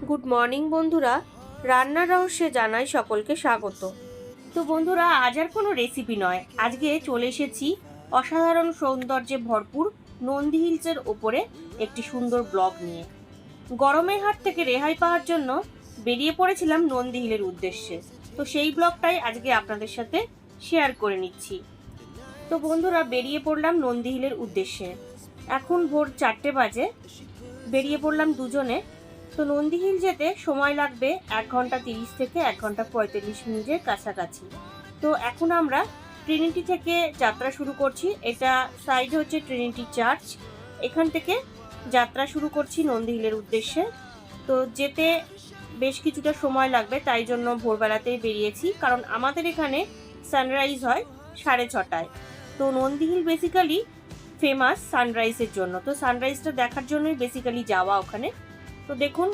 Good morning, বন্ধুরা। রান্নার রহস্যে জানাই সকলকে স্বাগত। তো বন্ধুরা, আজ আর কোনো রেসিপি নয়। আজকে চলে এসেছি অসাধারণ সৌন্দর্যে ভরপুর নন্দী হিলসের ওপরে একটি সুন্দর ব্লগ নিয়ে। গরমের হাট থেকে রেহাই পাওয়ার জন্য বেরিয়ে পড়েছিলাম নন্দী হিলের উদ্দেশ্যে। তো সেই ব্লগটাই আজকে আপনাদের সাথে শেয়ার করে নিচ্ছি। তো বন্ধুরা, বেরিয়ে পড়লাম নন্দী হিলের উদ্দেশ্যে। এখন ভোর চারটে বাজে। বেরিয়ে পড়লাম দুজনে তো নন্দী হিল যেতে সময় লাগবে এক ঘণ্টা তিরিশ থেকে এক ঘণ্টা পঁয়তাল্লিশ মিনিটের কাছাকাছি। তো এখন আমরা ট্রিনিটি থেকে যাত্রা শুরু করছি। এটা সাইডে হচ্ছে ট্রিনিটি চার্চ এখান থেকে যাত্রা শুরু করছি নন্দী হিলের উদ্দেশ্যে। তো যেতে বেশ কিছুটা সময় লাগবে, তাই জন্য ভোরবেলাতেই বেরিয়েছি। কারণ আমাদের এখানে সানরাইজ হয় সাড়ে ছটায়। তো নন্দী হিল বেসিক্যালি ফেমাস সানরাইজের জন্য। তো সানরাইজটা দেখার জন্যই বেসিক্যালি যাওয়া ওখানে। তো দেখুন,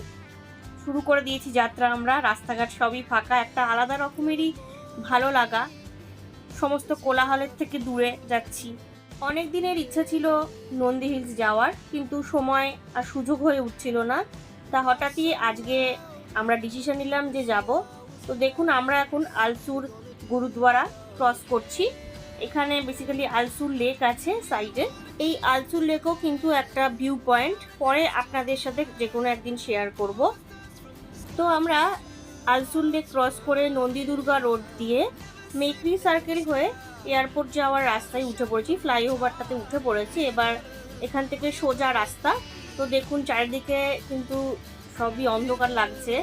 শুরু করে দিয়েছি যাত্রা আমরা। রাস্তাঘাট সবই ফাঁকা, একটা আলাদা রকমেরই ভালো লাগা। সমস্ত কোলাহলের থেকে দূরে যাচ্ছি। অনেক দিনের ইচ্ছা ছিল নন্দী হিলস যাওয়ার, কিন্তু সময় আর সুযোগ হয়ে উঠছিল না। তা হঠাৎই আজকে আমরা ডিসিশন নিলাম যে যাব। তো দেখুন, আমরা এখন আলসুর গুরুদ্বারা ক্রস করছি। এখানে বেসিক্যালি আলসুর লেক আছে সাইডে এই আলসুর লেকও কিন্তু একটা ভিউ পয়েন্ট পরে আপনাদের সাথে যে কোনো একদিন শেয়ার করব। তো আমরা আলসুর লেক ক্রস করে নন্দীদুর্গা রোড দিয়ে মেকরি সার্কেল হয়ে এয়ারপোর্ট যাওয়ার রাস্তায় উঠে পড়েছি। ফ্লাইওভারটাতে উঠে পড়েছি। এবার এখান থেকে সোজা রাস্তা। তো দেখুন, চারিদিকে কিন্তু সবই অন্ধকার লাগছে।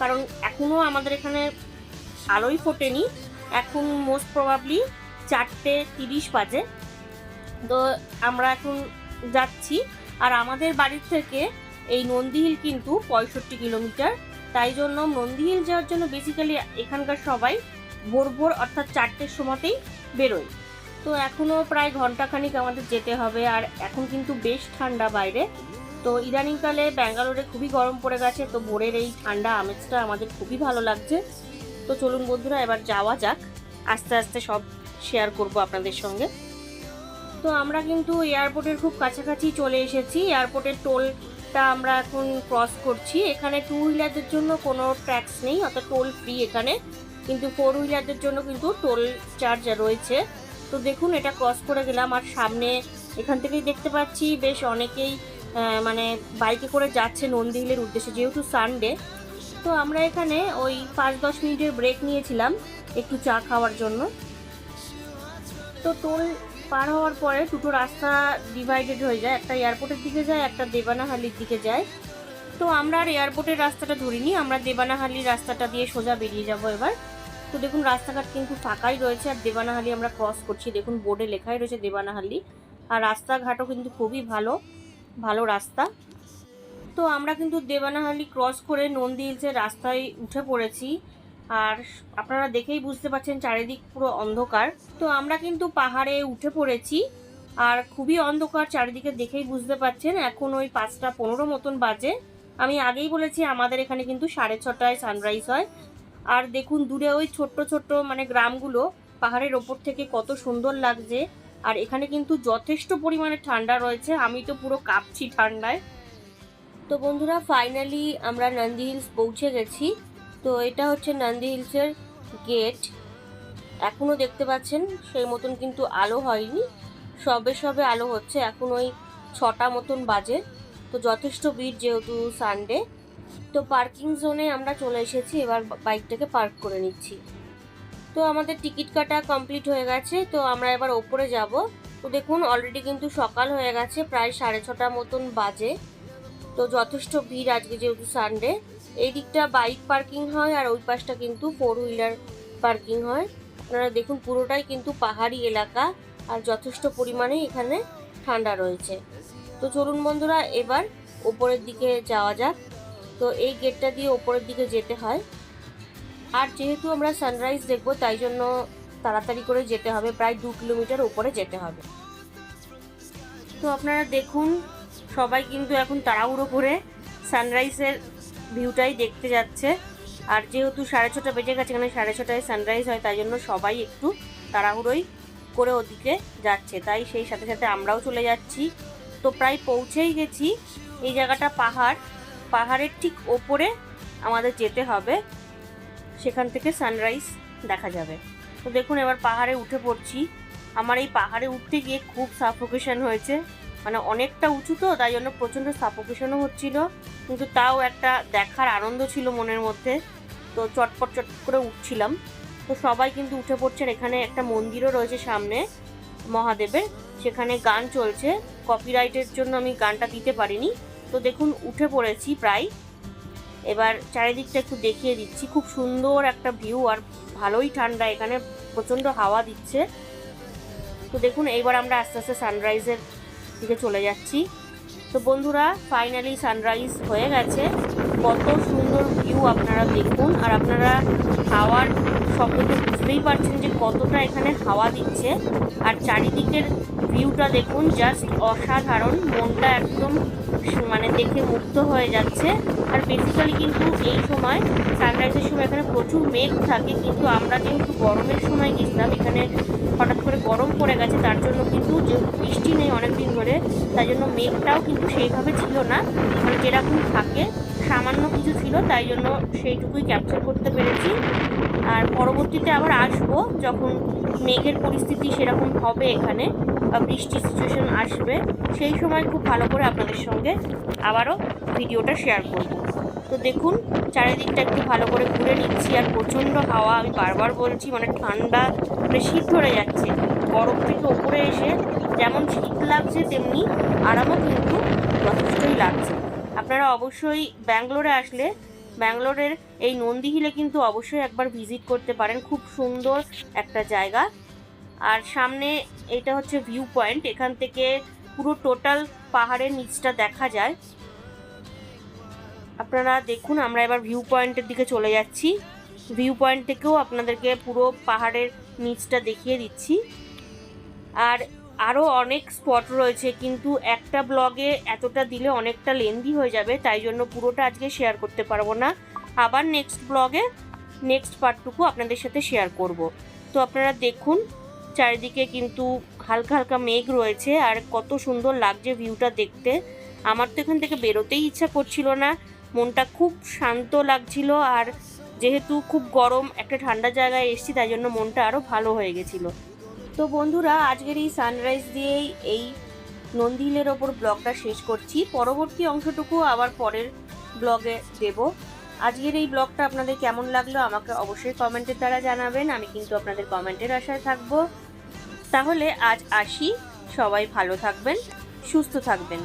কারণ এখনও আমাদের এখানে আলোই ফোটেনি। এখন মোস্ট প্রবাবলি চারটে তিরিশ বাজে। তো আমরা এখন যাচ্ছি। আর আমাদের বাড়ির থেকে এই নন্দীহিল কিন্তু পঁয়ষট্টি কিলোমিটার। তাই জন্য নন্দীহিল যাওয়ার জন্য বেসিক্যালি এখানকার সবাই ভোর ভোর অর্থাৎ চারটের সময়তেই বেরোয়। তো এখনও প্রায় ঘন্টাখানিক আমাদের যেতে হবে। আর এখন কিন্তু বেশ ঠান্ডা বাইরে। তো ইদানিংকালে ব্যাঙ্গালোরে খুবই গরম পড়ে গেছে। তো ভোরের এই ঠান্ডা আমেজটা আমাদের খুবই ভালো লাগছে। তো চলুন বন্ধুরা, এবার যাওয়া যাক। আস্তে আস্তে সব শেয়ার করব আপনাদের সঙ্গে। তো আমরা কিন্তু এয়ারপোর্টের খুব কাছাকাছি চলে এসেছি। এয়ারপোর্টের টোলটা আমরা এখন ক্রস করছি। এখানে টু হুইলারদের জন্য কোনো ট্যাক্স নেই, অর্থাৎ টোল ফ্রি এখানে। কিন্তু ফোর হুইলারদের জন্য কিন্তু টোল চার্জ রয়েছে। তো দেখুন, এটা ক্রস করে গেলাম। আর সামনে এখান থেকেই দেখতে পাচ্ছি, বেশ অনেকেই মানে বাইকে করে যাচ্ছে নন্দী হিলের উদ্দেশ্যে, যেহেতু সানডে তো আমরা এখানে ওই পাঁচ দশ মিনিটের ব্রেক নিয়েছিলাম, একটু চা খাওয়ার জন্য। তো টোল পার হওয়ার পরে দুটো রাস্তা ডিভাইডেড হয়ে যায়। একটা এয়ারপোর্টের দিকে যায়, একটা দেবানাহালির দিকে যায়। তো আমরা আর এয়ারপোর্টের রাস্তাটা ধরিনি, আমরা দেবানাহালির রাস্তাটা দিয়ে সোজা বেরিয়ে যাব এবার। তো দেখুন, রাস্তাঘাট কিন্তু ফাঁকাই রয়েছে আর দেবানাহালি আমরা ক্রস করছি। দেখুন বোর্ডে লেখাই রয়েছে দেবানাহালি। আর রাস্তাঘাটও কিন্তু খুবই ভালো ভালো রাস্তা। তো আমরা কিন্তু দেবানাহালি ক্রস করে নন্দী হিলসের রাস্তায় উঠে পড়েছি আর আপনারা দেখেই বুঝতে পারছেন চারিদিক পুরো অন্ধকার। তো আমরা কিন্তু পাহাড়ে উঠে পড়েছি, আর খুবই অন্ধকার চারিদিকে দেখেই বুঝতে পারছেন, এখন ওই পাঁচটা পনেরো মতন বাজে। আমি আগেই বলেছি আমাদের এখানে কিন্তু সাড়ে ছটায় সানরাইজ হয়। আর দেখুন দূরে ওই ছোট্ট ছোট্ট মানে গ্রামগুলো, পাহাড়ের ওপর থেকে কত সুন্দর লাগছে। আর এখানে কিন্তু যথেষ্ট পরিমাণে ঠান্ডা রয়েছে, আমি তো পুরো কাঁপছি ঠান্ডায়। তো বন্ধুরা ফাইনালি আমরা নন্দী হিলস পৌঁছে গেছি। তো এটা হচ্ছে নন্দী হিলসের গেট। এখনও দেখতে পাচ্ছেন, সেই মতন কিন্তু আলো হয়নি। সবে সবে আলো হচ্ছে, এখন ওই ছটা মতন বাজে। তো যথেষ্ট ভিড় যেহেতু সানডে তো পার্কিং জোনে আমরা চলে এসেছি, এবার বাইকটাকে পার্ক করে নিচ্ছি। তো আমাদের টিকিট কাটা কমপ্লিট হয়ে গেছে, তো আমরা এবার ওপরে যাব। তো দেখুন অলরেডি কিন্তু সকাল হয়ে গেছে, প্রায় সাড়ে ছটা মতন বাজে। তো যথেষ্ট ভিড় আজকে যেহেতু সানডে এই দিকটা বাইক পার্কিং হয় আর ওই পাশটা কিন্তু ফোর হুইলার পার্কিং হয়। আপনারা দেখুন পুরোটাই কিন্তু পাহাড়ি এলাকা আর যথেষ্ট পরিমাণে এখানে ঠান্ডা রয়েছে। তো চলুন বন্ধুরা, এবার ওপরের দিকে যাওয়া যাক। তো এই গেটটা দিয়ে ওপরের দিকে যেতে হয়। আর যেহেতু আমরা সানরাইজ দেখব, তাই জন্য তাড়াতাড়ি করে যেতে হবে। প্রায় দু কিলোমিটার উপরে যেতে হবে। তো আপনারা দেখুন সবাই কিন্তু এখন তাড়াহুড়ো করে সানরাইজের ভিউটাই দেখতে যাচ্ছে। আর যেহেতু সাড়ে ছটা বেজে গেছে, এখানে সাড়ে ছটায় সানরাইজ হয়, তাই জন্য সবাই একটু তাড়াহুড়োই করে ওদিকে যাচ্ছে। তাই সেই সাথে সাথে আমরাও চলে যাচ্ছি। তো প্রায় পৌঁছেই গেছি। এই জায়গাটা পাহাড়। পাহাড়ের ঠিক ওপরে আমাদের যেতে হবে। সেখান থেকে সানরাইজ দেখা যাবে। তো দেখুন, এবার পাহাড়ে উঠে পড়ছি। আমার এই পাহাড়ে উঠতে গিয়ে খুব সাফোকেশন হয়েছে। মানে অনেকটা উঁচু তো, তাই জন্য প্রচণ্ড সাপোকেশনও হচ্ছিল। কিন্তু তাও একটা দেখার আনন্দ ছিল মনের মধ্যে। তো চটপট চট করে উঠছিলাম। তো সবাই কিন্তু উঠে পড়ছে আর এখানে একটা মন্দিরও রয়েছে সামনে মহাদেবের। সেখানে গান চলছে। কপিরাইটের জন্য আমি গানটা দিতে পারিনি। তো দেখুন, উঠে পড়েছি প্রায়। এবার চারিদিকটা একটু দেখিয়ে দিচ্ছি। খুব সুন্দর একটা ভিউ আর ভালোই ঠান্ডা। এখানে প্রচণ্ড হাওয়া দিচ্ছে। তো দেখুন, এইবার আমরা আস্তে আস্তে সানরাইজের দিকে চলে যাচ্ছি। তো বন্ধুরা ফাইনালি সানরাইজ হয়ে গেছে। কত সুন্দর ভিউ আপনারা দেখুন। আর আপনারা হাওয়ার তো বুঝতেই পারছেন যে কতটা এখানে হাওয়া দিচ্ছে। আর চারিদিকের ভিউটা দেখুন জাস্ট অসাধারণ। মনটা একদম মানে দেখে মুগ্ধ হয়ে যাচ্ছে। আর বেসিক্যালি কিন্তু এই সময় সানরাইজের সময় এখানে প্রচুর মেঘ থাকে, কিন্তু আমরা যেহেতু গরমের সময় গেছিলাম, এখানে হঠাৎ করে গরম পড়ে গেছে, তার জন্য কিন্তু যেহেতু বৃষ্টি নেই অনেক দিন ধরে, তাই জন্য মেঘটাও কিন্তু সেইভাবে ছিল না। মানে যেরকম থাকে, সামান্য কিছু ছিল, তাই জন্য সেইটুকুই ক্যাপচার করতে পেরেছি। আর পরবর্তীতে আবার আসব যখন মেঘের পরিস্থিতি সেরকম হবে এখানে, বা বৃষ্টির সিচুয়েশন আসবে, সেই সময় খুব ভালো করে আপনাদের সঙ্গে আবারও ভিডিওটা শেয়ার করব। তো দেখুন, চারিদিকটা একটু ভালো করে ঘুরে নিচ্ছি, আর প্রচণ্ড হাওয়া, আমি বারবার বলছি মানে ঠান্ডা মানে শীত ধরে যাচ্ছে। বরফ থেকে ওপরে এসে যেমন শীত লাগছে, তেমনি আরামও কিন্তু যথেষ্টই লাগছে। আপনারা অবশ্যই ব্যাঙ্গালোরে আসলে ব্যাঙ্গালোরের এই নন্দী হিলে কিন্তু অবশ্যই একবার ভিজিট করতে পারেন। খুব সুন্দর একটা জায়গা। আর সামনে এটা হচ্ছে ভিউ পয়েন্ট। এখান থেকে পুরো টোটাল পাহাড়ের নিচটা দেখা যায়। আপনারা দেখুন, আমরা এবার ভিউ পয়েন্টের দিকে চলে যাচ্ছি। ভিউ পয়েন্ট থেকেও আপনাদেরকে পুরো পাহাড়ের নিচটা দেখিয়ে দিচ্ছি। আর আরও অনেক স্পট রয়েছে, কিন্তু একটা ব্লগে এতটা দিলে অনেকটা লেন্দি হয়ে যাবে, তাই জন্য পুরোটা আজকে শেয়ার করতে পারব না। আবার নেক্সট ব্লগে নেক্সট পার্টটুকু আপনাদের সাথে শেয়ার করব। তো আপনারা দেখুন, চারিদিকে কিন্তু হালকা হালকা মেঘ রয়েছে, আর কত সুন্দর লাগছে ভিউটা দেখতে। আমার তো এখান থেকে বেরোতেই ইচ্ছা করছিল না, মনটা খুব শান্ত লাগছিল, আর যেহেতু খুব গরম, একটা ঠান্ডা জায়গায় এসেছি, তাই জন্য মনটা আরও ভালো হয়ে গেছিল। তো বন্ধুরা, আজকের এই সানরাইজ দিয়েই এই নন্দীলের ওপর ব্লগটা শেষ করছি। পরবর্তী অংশটুকু আবার পরের ব্লগে দেব। আজকের এই ব্লগটা আপনাদের কেমন লাগল আমাকে অবশ্যই কমেন্টের দ্বারা জানাবেন। আমি কিন্তু আপনাদের কমেন্টের আশায় থাকব। তাহলে আজ আসি। সবাই ভালো থাকবেন, সুস্থ থাকবেন।